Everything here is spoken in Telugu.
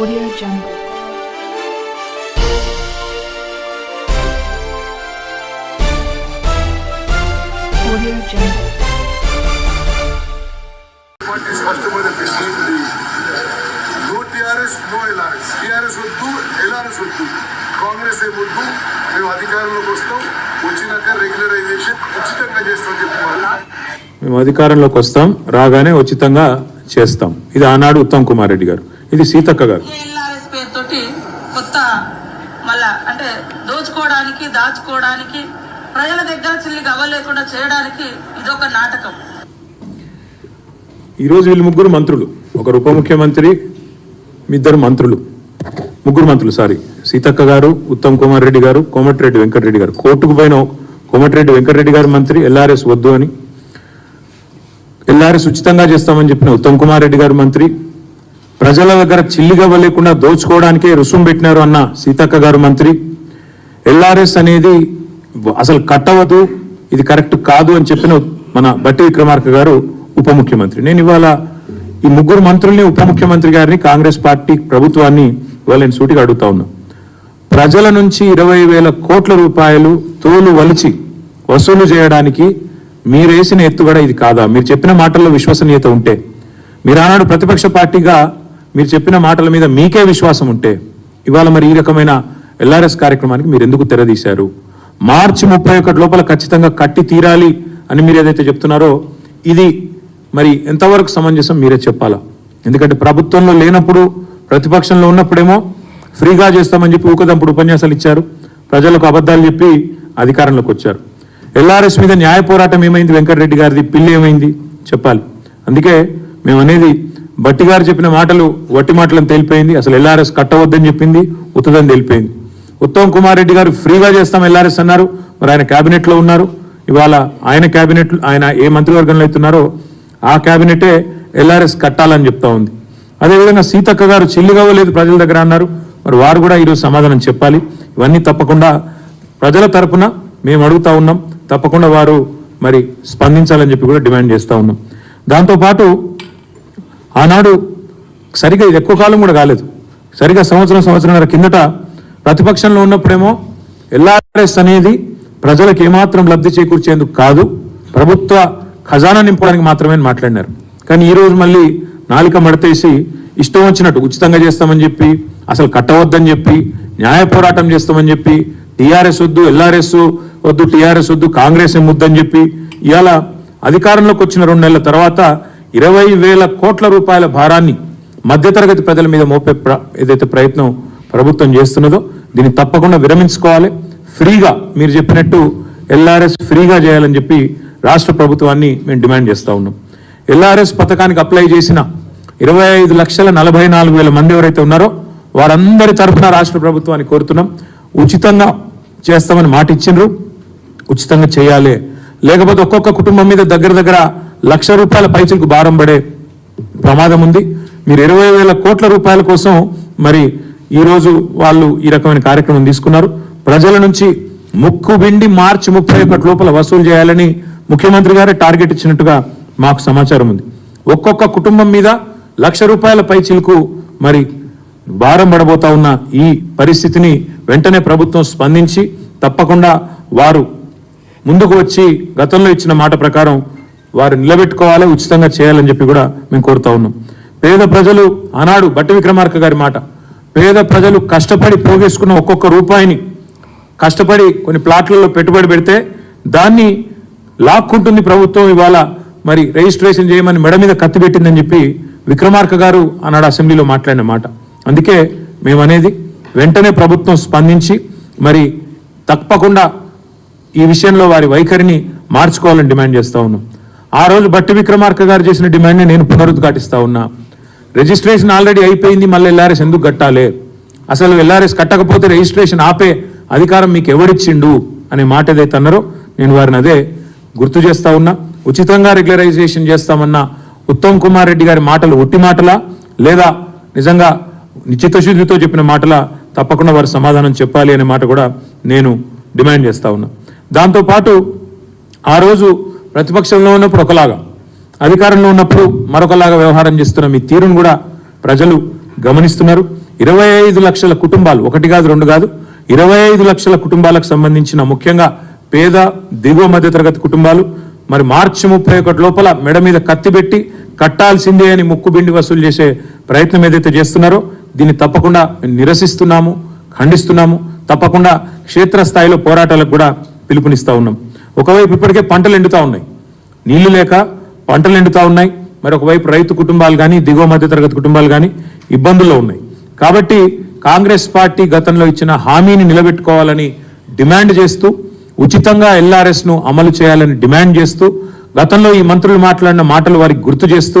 Audio Jungle. Audio Jungle. వద్దు ఎల్ఆర్ఎస్ వద్దు. కాంగ్రెస్ ఏ వద్దు? మేము అధికారంలోకి వస్తాం. వచ్చినాక రెగ్యులరైజేషన్ ఉచితంగా చేస్తామని వాళ్ళు మేము అధికారంలోకి వస్తాం రాగానే ఉచితంగా చేస్తాం. ఇది ఆనాడు ఉత్తమ్ కుమార్ రెడ్డి గారు. ఇది సీతక్క గారు. పేరుతోటి కొత్త మళ్ళా అంటే దోచుకోవడానికి దాచుకోవడానికి ప్రజల దగ్గర చిల్లికి అవ్వలేకుండా చేయడానికి ఇదొక నాటకం. ఈరోజు వీళ్ళు ముగ్గురు మంత్రులు. ఒకరు ఉప ముఖ్యమంత్రి ఇద్దరు మంత్రులు. ముగ్గురు మంత్రులు సారీ. సీతక్క గారు ఉత్తమ్ కుమార్ రెడ్డి గారు కోమటిరెడ్డి వెంకటరెడ్డి గారు. కోర్టుకు పోయిన కోమటిరెడ్డి వెంకటరెడ్డి గారు మంత్రి ఎల్ఆర్ఎస్ వద్దు అని. ఎల్ఆర్ఎస్ ఉచితంగా చేస్తామని చెప్పిన ఉత్తమ్ కుమార్ రెడ్డి గారు మంత్రి ప్రజల దగ్గర చిల్లిగా లేకుండా దోచుకోవడానికే రుసుము పెట్టినారు అన్న సీతక్క గారు మంత్రి. ఎల్ఆర్ఎస్ అనేది అసలు కట్టవద్దు ఇది కరెక్ట్ కాదు అని చెప్పిన మన బట్టి విక్రమార్క గారు ఉప ముఖ్యమంత్రి. నేను ఇవాళ ఈ ముగ్గురు మంత్రుల్ని ఉప ముఖ్యమంత్రి గారిని కాంగ్రెస్ పార్టీ ప్రభుత్వాన్ని ఇవాళ నేను సూటిగా అడుగుతా ఉన్నా. ప్రజల నుంచి ఇరవై వేల కోట్ల రూపాయలు తోలు వలిచి వసూలు చేయడానికి మీరేసిన ఎత్తుగడ ఇది కాదా? మీరు చెప్పిన మాటల్లో విశ్వసనీయత ఉంటే. మీరు ఆనాడు ప్రతిపక్ష పార్టీగా మీరు చెప్పిన మాటల మీద మీకే విశ్వాసం ఉంటే ఇవాళ మరి ఈ రకమైన ఎల్ఆర్ఎస్ కార్యక్రమానికి మీరు ఎందుకు తెరదీశారు? మార్చి ముప్పై ఒకటి లోపల ఖచ్చితంగా కట్టి తీరాలి అని మీరు ఏదైతే చెప్తున్నారో ఇది మరి ఎంతవరకు సమంజసం మీరే చెప్పాలా? ఎందుకంటే ప్రభుత్వంలో లేనప్పుడు ప్రతిపక్షంలో ఉన్నప్పుడేమో ఫ్రీగా చేస్తామని చెప్పి ఊకదంపుడు ఉపన్యాసాలు ఇచ్చారు. ప్రజలకు అబద్ధాలు చెప్పి అధికారంలోకి వచ్చారు. ఎల్ఆర్ఎస్ మీద న్యాయ పోరాటం ఏమైంది? వెంకటరెడ్డి గారిది పిల్లి ఏమైంది? చెప్పాలి. అందుకే మేము అనేది బట్టి గారు చెప్పిన మాటలు వట్టి మాటలను తేలిపోయింది. అసలు ఎల్ఆర్ఎస్ కట్టవద్దని చెప్పింది ఉత్తదని తేలిపోయింది. ఉత్తమ్ కుమార్ రెడ్డి గారు ఫ్రీగా చేస్తాం ఎల్ఆర్ఎస్ అన్నారు. మరి ఆయన క్యాబినెట్లో ఉన్నారు. ఇవాళ ఆయన క్యాబినెట్ ఆయన ఏ మంత్రివర్గంలో అవుతున్నారో ఆ క్యాబినెటే ఎల్ఆర్ఎస్ కట్టాలని చెప్తా ఉంది. అదేవిధంగా సీతక్క గారు చిల్లిగవ్వలేదు ప్రజల దగ్గర అన్నారు. మరి వారు కూడా ఈరోజు సమాధానం చెప్పాలి. ఇవన్నీ తప్పకుండా ప్రజల తరపున మేము అడుగుతా ఉన్నాం. తప్పకుండా వారు మరి స్పందించాలని చెప్పి కూడా డిమాండ్ చేస్తూ ఉన్నాం. దాంతోపాటు ఆనాడు సరిగా ఇది ఎక్కువ కాలం కూడా కాలేదు. సరిగా సంవత్సరం సంవత్సరంన్నర కిందట ప్రతిపక్షంలో ఉన్నప్పుడేమో ఎల్ఆర్ఎస్ అనేది ప్రజలకు ఏమాత్రం లబ్ధి చేకూర్చేందుకు కాదు ప్రభుత్వ ఖజానా నింపడానికి మాత్రమే మాట్లాడినారు. కానీ ఈ రోజు మళ్ళీ నాలిక మడతేసి ఇష్టం వచ్చినట్టు ఉచితంగా చేస్తామని చెప్పి అసలు కట్టవద్దని చెప్పి న్యాయ పోరాటం చేస్తామని చెప్పి టీఆర్ఎస్ వద్దు ఎల్ఆర్ఎస్ వద్దు టీఆర్ఎస్ వద్దు కాంగ్రెస్ ఏం చెప్పి ఇవాళ అధికారంలోకి వచ్చిన రెండు నెలల తర్వాత ఇరవై వేల కోట్ల రూపాయల భారాన్ని మధ్యతరగతి ప్రజల మీద మోపే ఏదైతే ప్రయత్నం ప్రభుత్వం చేస్తున్నదో దీన్ని తప్పకుండా విరమించుకోవాలి. ఫ్రీగా మీరు చెప్పినట్టు ఎల్ఆర్ఎస్ ఫ్రీగా చేయాలని చెప్పి రాష్ట్ర ప్రభుత్వాన్ని మేము డిమాండ్ చేస్తా ఉన్నాం. ఎల్ఆర్ఎస్ పథకానికి అప్లై చేసిన ఇరవై ఐదు లక్షల నలభై నాలుగు వేల మంది ఎవరైతే ఉన్నారో వారందరి తరఫున రాష్ట్ర ప్రభుత్వాన్ని కోరుతున్నాం. ఉచితంగా చేస్తామని మాట ఇచ్చిండ్రు ఉచితంగా చేయాలి. లేకపోతే ఒక్కొక్క కుటుంబం మీద దగ్గర దగ్గర లక్ష రూపాయల పైచలకు భారం పడే ప్రమాదం ఉంది. మీరు ఇరవై వేల కోట్ల రూపాయల కోసం మరి ఈరోజు వాళ్ళు ఈ రకమైన కార్యక్రమం తీసుకున్నారు. ప్రజల నుంచి ముక్కు బిండి మార్చి ముప్పై ఒకటి లోపల వసూలు చేయాలని ముఖ్యమంత్రి గారే టార్గెట్ ఇచ్చినట్టుగా మాకు సమాచారం ఉంది. ఒక్కొక్క కుటుంబం మీద లక్ష రూపాయల పైచిలకు మరి భారం పడబోతా ఉన్న ఈ పరిస్థితిని వెంటనే ప్రభుత్వం స్పందించి తప్పకుండా వారు ముందుకు వచ్చి గతంలో ఇచ్చిన మాట ప్రకారం వారు నిలబెట్టుకోవాలి ఉచితంగా చేయాలని చెప్పి కూడా మేము కోరుతా ఉన్నాం. పేద ప్రజలు ఆనాడు బట్టి విక్రమార్క గారి మాట. పేద ప్రజలు కష్టపడి పోగేసుకున్న ఒక్కొక్క రూపాయిని కష్టపడి కొన్ని ప్లాట్లలో పెట్టుబడి పెడితే దాన్ని లాక్కుంటుంది ప్రభుత్వం ఇవాళ మరి రిజిస్ట్రేషన్ చేయమని మెడ మీద కత్తి పెట్టిందని చెప్పి విక్రమార్క గారు ఆనాడు అసెంబ్లీలో మాట్లాడిన మాట. అందుకే మేమనేది వెంటనే ప్రభుత్వం స్పందించి మరి తప్పకుండా ఈ విషయంలో వారి వైఖరిని మార్చుకోవాలని డిమాండ్ చేస్తా ఉన్నాం. ఆ రోజు బట్టి విక్రమార్క గారు చేసిన డిమాండ్ని నేను పునరుద్ఘాటిస్తా ఉన్నా. రిజిస్ట్రేషన్ ఆల్రెడీ అయిపోయింది మళ్ళీ ఎల్ఆర్ఎస్ ఎందుకు కట్టాలి? అసలు ఎల్ఆర్ఎస్ కట్టకపోతే రిజిస్ట్రేషన్ ఆపే అధికారం మీకు ఎవడిచ్చిండు అనే మాట ఏదైతే అన్నారో నేను వారిని అదే గుర్తు చేస్తా ఉన్నా. ఉచితంగా రెగ్యులరైజేషన్ చేస్తామన్న ఉత్తమ్ కుమార్ రెడ్డి గారి మాటలు ఒట్టి మాటలా లేదా నిజంగా నిశ్చితశుద్ధితో చెప్పిన మాటలా తప్పకుండా వారు సమాధానం చెప్పాలి అనే మాట కూడా నేను డిమాండ్ చేస్తా ఉన్నా. దాంతోపాటు ఆ రోజు ప్రతిపక్షంలో ఉన్నప్పుడు ఒకలాగా అధికారంలో ఉన్నప్పుడు మరొకలాగా వ్యవహారం చేస్తున్న మీ తీరును కూడా ప్రజలు గమనిస్తున్నారు. ఇరవై ఐదు లక్షల కుటుంబాలు ఒకటి కాదు రెండు కాదు ఇరవై ఐదు లక్షల కుటుంబాలకు సంబంధించిన ముఖ్యంగా పేద దిగువ మధ్యతరగతి కుటుంబాలు మరి మార్చి ముప్పై ఒకటి లోపల మెడ మీద కత్తి పెట్టి కట్టాల్సిందే అని ముక్కుబిండి వసూలు చేసే ప్రయత్నం ఏదైతే చేస్తున్నారో దీన్ని తప్పకుండా నిరసిస్తున్నాము ఖండిస్తున్నాము తప్పకుండా క్షేత్రస్థాయిలో పోరాటాలకు కూడా పిలుపునిస్తూ ఉన్నాం. ఒకవైపు ఇప్పటికే పంటలు ఎండుతా ఉన్నాయి. నీళ్ళు లేక పంటలు ఎండుతా ఉన్నాయి. మరి ఒకవైపు రైతు కుటుంబాలు కానీ దిగువ మధ్యతరగతి కుటుంబాలు కానీ ఇబ్బందుల్లో ఉన్నాయి. కాబట్టి కాంగ్రెస్ పార్టీ గతంలో ఇచ్చిన హామీని నిలబెట్టుకోవాలని డిమాండ్ చేస్తూ ఉచితంగా ఎల్ఆర్ఎస్ను అమలు చేయాలని డిమాండ్ చేస్తూ గతంలో ఈ మంత్రులు మాట్లాడిన మాటలు వారికి గుర్తు చేస్తూ